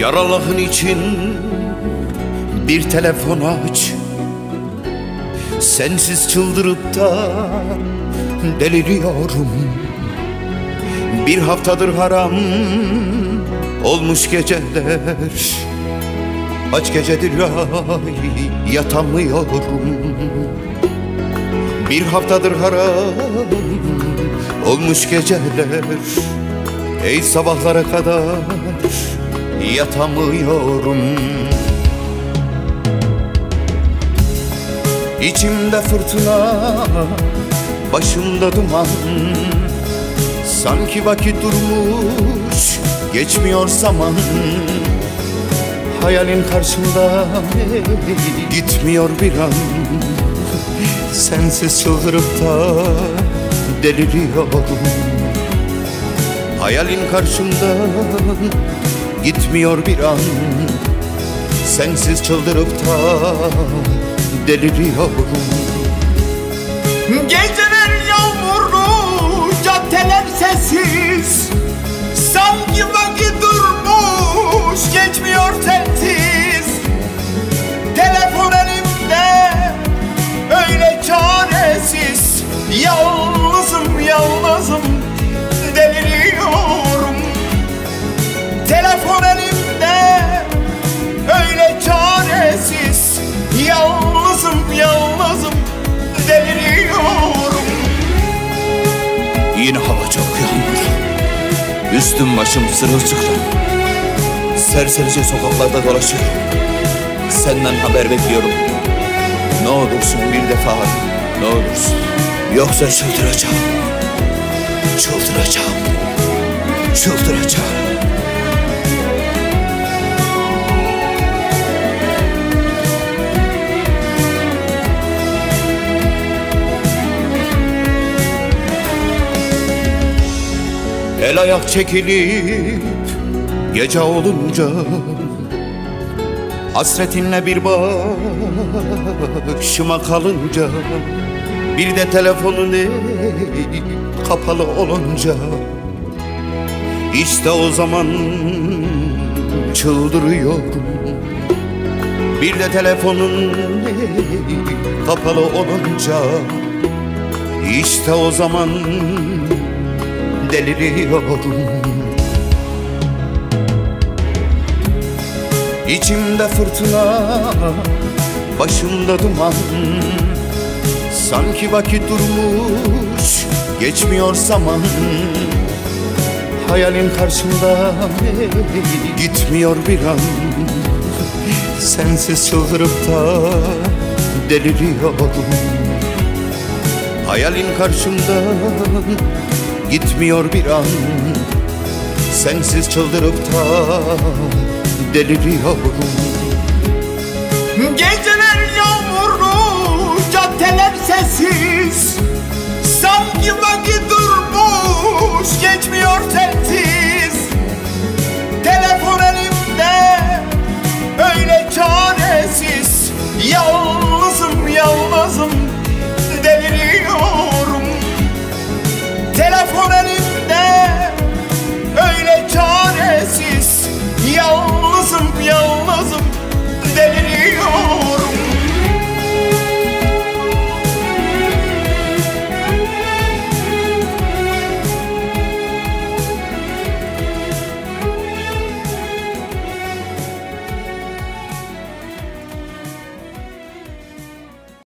Yaralahın için bir telefon aç. Sensiz çıldırıp da deliriyorum. Bir haftadır haram olmuş geceler. Kaç gecedir ay yatamıyorum. Bir haftadır haram olmuş geceler. Ey sabahlara kadar yatamıyorum. İçimde fırtına, başımda duman. Sanki vakit durmuş, geçmiyor zaman. Hayalin karşımda gitmiyor bir an. Sensiz çıldırıp da deliriyorum. Hayalin karşımda gitmiyor bir an. Sensiz çıldırıp da deliriyorum. Geceler yağmurlu, caddeler sessiz. Sanki vakit durmuş, geçmiyor sensiz Telefon elimde, öyle çaresiz. Yalnızım, yalnızım, Elimde, öyle çaresiz Yalnızım, yalnızım, deliriyorum. Yine hava çok yağmur Üstüm başım sırılsıklam Serserice sokaklarda dolaşıyorum. Senden haber bekliyorum. Ne olursun bir defa Ne olursun. Yoksa çıldıracağım. Çıldıracağım. Çıldıracağım El ayak çekilip gece olunca Hasretinle bir başıma kalınca Bir de telefonun kapalı olunca İşte o zaman çıldırıyorum. Bir de telefonun kapalı olunca İşte o zaman deliriyorum. İçimde fırtına, başımda duman. Sanki vakit durmuş, geçmiyor zaman. Hayalin karşımda gitmiyor bir an. Sensiz çıldırıp da deliriyorum Hayalin karşımda gitmiyor bir an. Sensiz çıldırıp da deliriyorum. Geceler